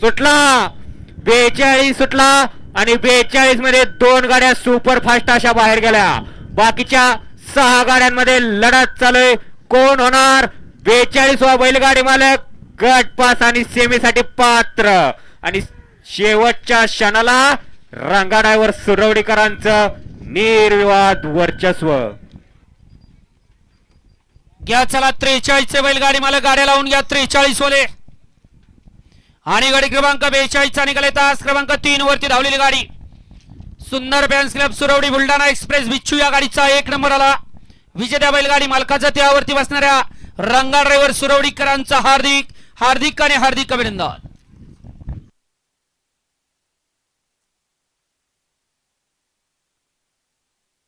सुटला. बेचाळीस सुटला आणि बेचाळीसमध्ये दोन गाड्या सुपर फास्ट अशा बाहेर गेल्या. बाकीच्या सहा गाड्यांमध्ये लढत चालू आहे कोण होणार? बेचाळीस वा बैलगाडी मालक गट पास आणि सेमीसाठी पात्र. आणि शेवटच्या क्षणाला रंगाडावर ड्रायव्हर सुरवडीकरांचं निर्विवाद वर्चस्व. घ्या चला त्रेचाळीस चे बैलगाडी मला गाड्या लावून घ्या त्रेचाळीस वाले आणि गाडी क्रमांक बेचाळीसचा निघाले तास क्रमांक तीन वरती धावलेली गाडी. सुंदर fans club Surwadi Buldhana express बिच्छू या गाडीचा एक नंबर आला. विजेत्या बैलगाडी मालकाचा त्यावरती बसणाऱ्या रंगा ड्रायव्हर सुरवडीकरांचा हार्दिक हार्दिक आणि हार्दिक अभिनंदन.